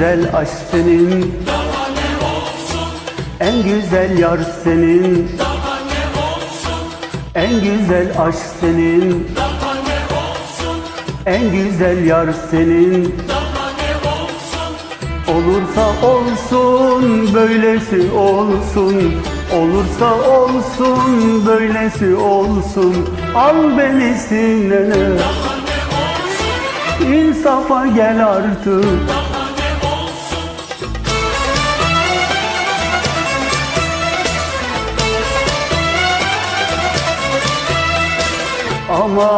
güzel aşk senin. En güzel yar senin. En güzel aşk senin. En güzel yar senin. Olursa olsun böylesi olsun. Olursa olsun böylesi olsun. Al beni sinene. İnsafa gel artık Aman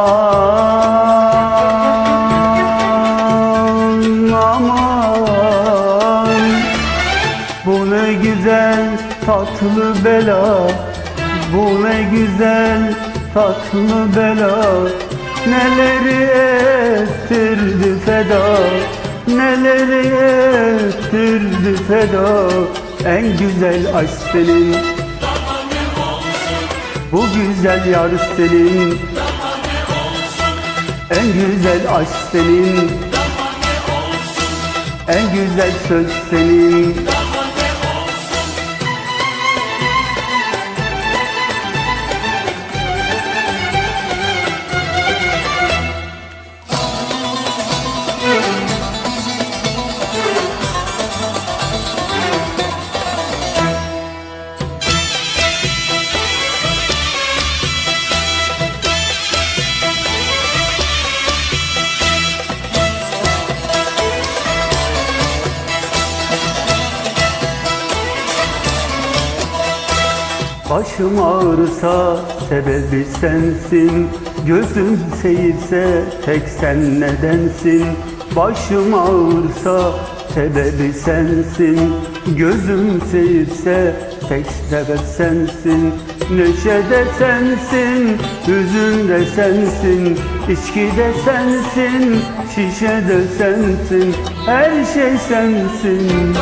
aman. Bu ne güzel tatlı bela. Bu ne güzel tatlı bela. Neleri ettirdi feda? Neleri ettirdi feda? En güzel aşk senin. Bu güzel yar senin En güzel aşk senin. En güzel söz senin Başım ağrısa sebebi sensin. Gözüm seyirse tek sen nedensin. Başım ağrısa sebebi sensin. Gözüm seyirse tek sebep sensin. Neşe de sensin, hüzün de sensin. İçki de sensin, şişe de sensin. Her şey sensin.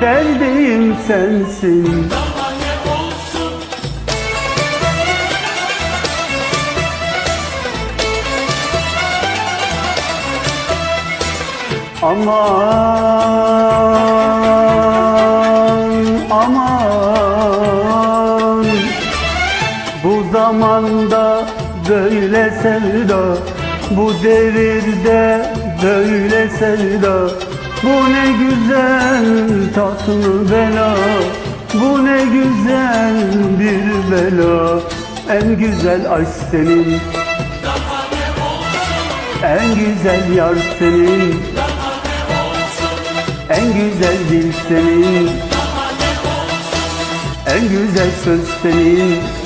Derdim sensin Aman aman. Bu zamanda böyle sevda Bu devirde böyle sevda. Bu ne güzel tatlı bela Bu ne güzel bir bela. En güzel aşk senin En güzel yar senin En güzel dil senin. En güzel söz senin